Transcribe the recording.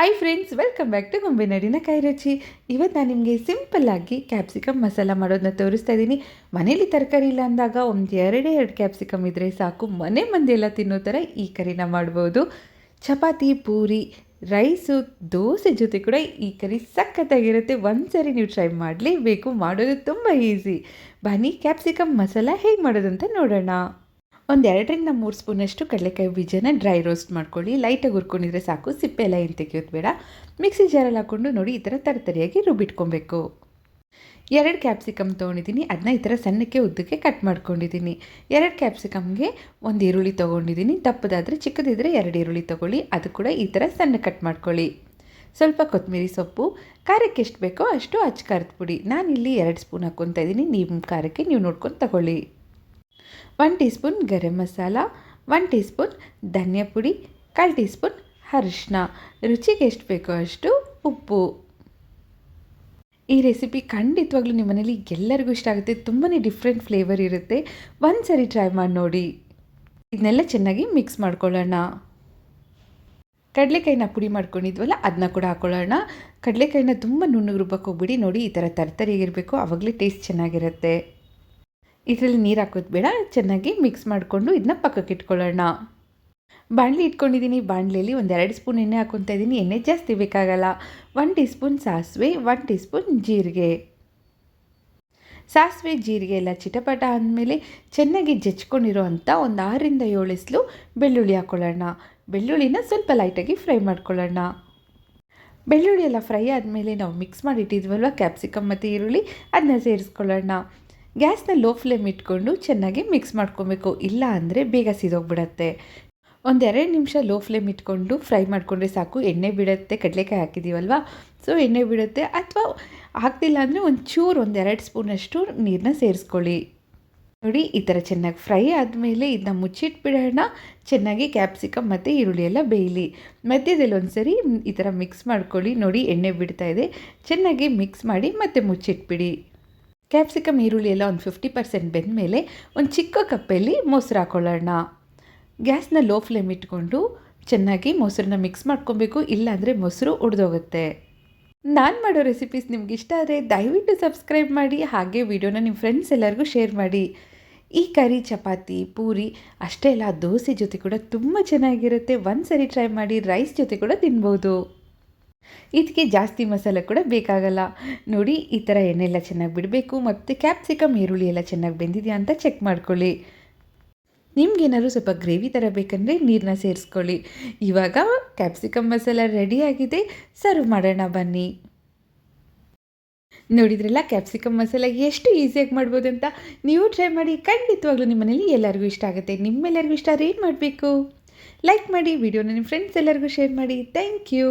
Hi friends welcome back to ಗೊಂಬೆ ನಡಿನ ಕೈ ರುಚಿ ಇವತ್ತು ನಾನು ನಿಮಗೆ ಸಿಂಪಲ್ಲಾಗಿ ಕ್ಯಾಪ್ಸಿಕಮ್ ಮಸಾಲ ಮಾಡೋದನ್ನ ತೋರಿಸ್ತಾ ಇದ್ದೀನಿ ಮನೇಲಿ ತರಕಾರಿ ಇಲ್ಲ ಅಂದಾಗ ಒಂದು ಎರಡೇ ಎರಡು ಕ್ಯಾಪ್ಸಿಕಮ್ ಇದ್ದರೆ ಸಾಕು. ಮನೆ ಎಲ್ಲ ತಿನ್ನೋ ಥರ ಈ ಕರಿನ ಮಾಡ್ಬೋದು. ಚಪಾತಿ, ಪೂರಿ, ರೈಸು, ದೋಸೆ ಜೊತೆ ಕೂಡ ಈ ಕರಿ ಸಖತ್ತಾಗಿರುತ್ತೆ. ಒಂದು ಸರಿ ನೀವು ಟ್ರೈ ಮಾಡಲೇಬೇಕು. ಮಾಡೋದು ತುಂಬ ಈಸಿ ಬನ್ನಿ ಕ್ಯಾಪ್ಸಿಕಮ್ ಮಸಾಲ ಹೇಗೆ ಮಾಡೋದಂತ ನೋಡೋಣ. ಒಂದು ಎರಡರಿಂದ ಮೂರು ಸ್ಪೂನಷ್ಟು ಕಡಲೆಕಾಯಿ ಬೀಜನ ಡ್ರೈ ರೋಸ್ಟ್ ಮಾಡ್ಕೊಳ್ಳಿ. ಲೈಟಾಗಿ ಹುರ್ಕೊಂಡಿದ್ರೆ ಸಾಕು. ಸಿಪ್ಪೆ ಎಲ್ಲ ಏನು ತೆಗಿಯೋದು ಬೇಡ. ಮಿಕ್ಸಿ ಜಾರಲ್ಲಿ ಹಾಕ್ಕೊಂಡು ನೋಡಿ ಈ ಥರ ತರತರಿಯಾಗಿ ರುಬ್ಬಿಟ್ಕೊಬೇಕು. ಎರಡು ಕ್ಯಾಪ್ಸಿಕಮ್ ತೊಗೊಂಡಿದ್ದೀನಿ. ಅದನ್ನ ಈ ಥರ ಸಣ್ಣಕ್ಕೆ ಉದ್ದಕ್ಕೆ ಕಟ್ ಮಾಡ್ಕೊಂಡಿದ್ದೀನಿ. ಎರಡು ಕ್ಯಾಪ್ಸಿಕಮ್ಗೆ ಒಂದು ಈರುಳ್ಳಿ ತೊಗೊಂಡಿದ್ದೀನಿ. ತಪ್ಪದಾದರೆ ಚಿಕ್ಕದಿದ್ದರೆ ಎರಡು ಈರುಳ್ಳಿ ತೊಗೊಳ್ಳಿ. ಅದು ಕೂಡ ಈ ಥರ ಸಣ್ಣ ಕಟ್ ಮಾಡ್ಕೊಳ್ಳಿ. ಸ್ವಲ್ಪ ಕೊತ್ತಂಬರಿ ಸೊಪ್ಪು. ಖಾರಕ್ಕೆ ಎಷ್ಟು ಬೇಕೋ ಅಷ್ಟು ಅಚ್ಚ ಖಾರದ ಪುಡಿ. ನಾನಿಲ್ಲಿ ಎರಡು ಸ್ಪೂನ್ ಹಾಕ್ಕೊತಾ ಇದ್ದೀನಿ. ನಿಮ್ಮ ಖಾರಕ್ಕೆ ನೀವು ನೋಡ್ಕೊಂಡು ತಗೊಳ್ಳಿ. One teaspoon garam masala, one teaspoon ಧನಿಯಾ ಪುಡಿ, ಕಾಲು ಟೀ ಸ್ಪೂನ್ ಅರಿಶಿನ ರುಚಿಗೆ ಎಷ್ಟು ಬೇಕೋ ಅಷ್ಟು ಉಪ್ಪು. ಈ ರೆಸಿಪಿ ಖಂಡಿತವಾಗ್ಲೂ ನಿಮ್ಮ ಮನೇಲಿ ಎಲ್ಲರಿಗೂ ಇಷ್ಟ ಆಗುತ್ತೆ. ತುಂಬಾ ಡಿಫ್ರೆಂಟ್ ಫ್ಲೇವರ್ ಇರುತ್ತೆ. ಒಂದು ಸರಿ ಟ್ರೈ ಮಾಡಿ ನೋಡಿ. ಇದನ್ನೆಲ್ಲ ಚೆನ್ನಾಗಿ ಮಿಕ್ಸ್ ಮಾಡ್ಕೊಳ್ಳೋಣ. ಕಡಲೆಕಾಯಿನ ಪುಡಿ ಮಾಡ್ಕೊಂಡಿದ್ವಲ್ಲ ಅದನ್ನ ಕೂಡ ಹಾಕೊಳ್ಳೋಣ. ಕಡಲೆಕಾಯಿನ ತುಂಬ ನುಣ್ಣಗೆ ರುಬ್ಬಕ್ಕೆ ಹೋಗ್ಬಿಡಿ. ನೋಡಿ, ಈ ಥರ ತರ್ತರಿಯಾಗಿರಬೇಕು. ಆವಾಗಲೇ ಟೇಸ್ಟ್ ಚೆನ್ನಾಗಿರುತ್ತೆ. ಇದರಲ್ಲಿ ನೀರು ಹಾಕೋದು ಬೇಡ, ಚೆನ್ನಾಗಿ ಮಿಕ್ಸ್ ಮಾಡಿಕೊಂಡು ಇದನ್ನ ಪಕ್ಕಕ್ಕೆ ಇಟ್ಕೊಳ್ಳೋಣ. ಬಾಣಲಿ ಇಟ್ಕೊಂಡಿದ್ದೀನಿ ಬಾಣಲೆಯಲ್ಲಿ ಎರಡು ಸ್ಪೂನ್ ಎಣ್ಣೆ ಹಾಕ್ಕೊತಾ ಇದ್ದೀನಿ ಎಣ್ಣೆ ಜಾಸ್ತಿ ಬೇಕಾಗಲ್ಲ. ಒನ್ ಟೀ ಸ್ಪೂನ್ ಸಾಸಿವೆ ಒನ್ ಟೀ ಸ್ಪೂನ್ ಜೀರಿಗೆ. ಸಾಸಿವೆ, ಜೀರಿಗೆ ಎಲ್ಲ ಚಿಟಪಟ ಆದಮೇಲೆ ಚೆನ್ನಾಗಿ ಜಚ್ಕೊಂಡಿರೋ ಅಂಥ ಒಂದು ಆರರಿಂದ ಏಳು ಎಸ್ಲು ಬೆಳ್ಳುಳ್ಳಿ ಹಾಕ್ಕೊಳ್ಳೋಣ ಬೆಳ್ಳುಳ್ಳಿನ ಸ್ವಲ್ಪ ಲೈಟಾಗಿ ಫ್ರೈ ಮಾಡ್ಕೊಳ್ಳೋಣ. ಬೆಳ್ಳುಳ್ಳಿ ಎಲ್ಲ ಫ್ರೈ ಆದಮೇಲೆ ನಾವು ಮಿಕ್ಸ್ ಮಾಡಿಟ್ಟಿದ್ವಲ್ವ ಕ್ಯಾಪ್ಸಿಕಮ್ ಮತ್ತು ಈರುಳ್ಳಿ ಅದನ್ನ ಸೇರಿಸ್ಕೊಳ್ಳೋಣ. ಗ್ಯಾಸ್ನ ಲೋ ಫ್ಲೇಮ್ ಇಟ್ಕೊಂಡು ಚೆನ್ನಾಗಿ ಮಿಕ್ಸ್ ಮಾಡ್ಕೊಬೇಕು. ಇಲ್ಲ ಅಂದರೆ ಬೇಗ ಸಿದೋಗ್ಬಿಡತ್ತೆ. ಒಂದೆರಡು ನಿಮಿಷ ಲೋ ಫ್ಲೇಮ್ ಇಟ್ಕೊಂಡು ಫ್ರೈ ಮಾಡಿಕೊಂಡ್ರೆ ಸಾಕು. ಎಣ್ಣೆ ಬಿಡುತ್ತೆ. ಕಡಲೆಕಾಯಿ ಹಾಕಿದ್ದೀವಲ್ವ ಸೊ, ಎಣ್ಣೆ ಬಿಡುತ್ತೆ. ಅಥವಾ ಹಾಕ್ತಿಲ್ಲ ಅಂದರೆ ಒಂದು ಚೂರು ಒಂದೆರಡು ಸ್ಪೂನಷ್ಟು ನೀರನ್ನ ಸೇರಿಸ್ಕೊಳ್ಳಿ. ನೋಡಿ, ಈ ಥರ ಚೆನ್ನಾಗಿ ಫ್ರೈ ಆದಮೇಲೆ ಇದನ್ನ ಮುಚ್ಚಿಟ್ಬಿಡೋಣ. ಚೆನ್ನಾಗಿ ಕ್ಯಾಪ್ಸಿಕಮ್ ಮತ್ತು ಈರುಳ್ಳಿ ಎಲ್ಲ ಬೇಯಲಿ. ಮಧ್ಯದಲ್ಲಿ ಒಂದು ಸರಿ ಈ ಥರ ಮಿಕ್ಸ್ ಮಾಡ್ಕೊಳ್ಳಿ. ನೋಡಿ, ಎಣ್ಣೆ ಬಿಡ್ತಾ ಇದೆ. ಚೆನ್ನಾಗಿ ಮಿಕ್ಸ್ ಮಾಡಿ ಮತ್ತೆ ಮುಚ್ಚಿಟ್ಬಿಡಿ. ಕ್ಯಾಪ್ಸಿಕಮ್ ಈರುಳ್ಳಿ ಎಲ್ಲ ಒಂದು ಫಿಫ್ಟಿ ಪರ್ಸೆಂಟ್ ಬೆಂದ ಮೇಲೆ ಒಂದು ಚಿಕ್ಕ ಕಪ್ಪಲ್ಲಿ ಮೊಸರು ಹಾಕ್ಕೊಳ್ಳೋಣ ಗ್ಯಾಸ್ನ ಲೋ ಫ್ಲೇಮ್ ಇಟ್ಕೊಂಡು ಚೆನ್ನಾಗಿ ಮೊಸರನ್ನ ಮಿಕ್ಸ್ ಮಾಡ್ಕೊಬೇಕು, ಇಲ್ಲಾಂದರೆ ಮೊಸರು ಉಡ್ದೋಗುತ್ತೆ. ನಾನು ಮಾಡೋ ರೆಸಿಪೀಸ್ ನಿಮ್ಗೆ ಇಷ್ಟ ಆದರೆ ದಯವಿಟ್ಟು ಸಬ್ಸ್ಕ್ರೈಬ್ ಮಾಡಿ, ಹಾಗೆ ವಿಡಿಯೋನ ನಿಮ್ಮ ಫ್ರೆಂಡ್ಸ್ ಎಲ್ಲರಿಗೂ ಶೇರ್ ಮಾಡಿ. ಈ ಕರಿ, ಚಪಾತಿ, ಪೂರಿ ಅಷ್ಟೇ ಅಲ್ಲ, ದೋಸೆ ಜೊತೆ ಕೂಡ ತುಂಬ ಚೆನ್ನಾಗಿರುತ್ತೆ. ಒಂದು ಸರಿ ಟ್ರೈ ಮಾಡಿ ರೈಸ್ ಜೊತೆ ಕೂಡ ತಿನ್ಬೋದು. ಇದಕ್ಕೆ ಜಾಸ್ತಿ ಮಸಾಲೆ ಕೂಡ ಬೇಕಾಗಲ್ಲ. ನೋಡಿ, ಈ ಥರ ಎಣ್ಣೆ ಎಲ್ಲ ಚೆನ್ನಾಗಿ ಬಿಡಬೇಕು ಮತ್ತು ಕ್ಯಾಪ್ಸಿಕಮ್, ಈರುಳ್ಳಿ ಎಲ್ಲ ಚೆನ್ನಾಗಿ ಬೆಂದಿದೆಯಾ ಅಂತ ಚೆಕ್ ಮಾಡ್ಕೊಳ್ಳಿ. ನಿಮ್ಗೇನಾದ್ರು ಸ್ವಲ್ಪ ಗ್ರೇವಿ ಥರ ಬೇಕಂದರೆ ನೀರನ್ನ ಸೇರಿಸ್ಕೊಳ್ಳಿ. ಇವಾಗ ಕ್ಯಾಪ್ಸಿಕಮ್ ಮಸಾಲ ರೆಡಿಯಾಗಿದೆ ಸರ್ವ್ ಮಾಡೋಣ ಬನ್ನಿ. ನೋಡಿದ್ರಲ್ಲ, ಕ್ಯಾಪ್ಸಿಕಮ್ ಮಸಾಲ ಎಷ್ಟು ಈಸಿಯಾಗಿ ಮಾಡ್ಬೋದು ಅಂತ ನೀವು ಟ್ರೈ ಮಾಡಿ, ಖಂಡಿತವಾಗ್ಲೂ ನಿಮ್ಮ ಮನೇಲಿ ಎಲ್ಲರಿಗೂ ಇಷ್ಟ ಆಗುತ್ತೆ. ನಿಮ್ಮೆಲ್ಲರಿಗೂ ಇಷ್ಟ ಆದರೆ ಮಾಡಬೇಕು? ಲೈಕ್ ಮಾಡಿ, ವಿಡಿಯೋನ ನಿಮ್ಮ ಫ್ರೆಂಡ್ಸ್ ಎಲ್ಲರಿಗೂ ಶೇರ್ ಮಾಡಿ. Thank you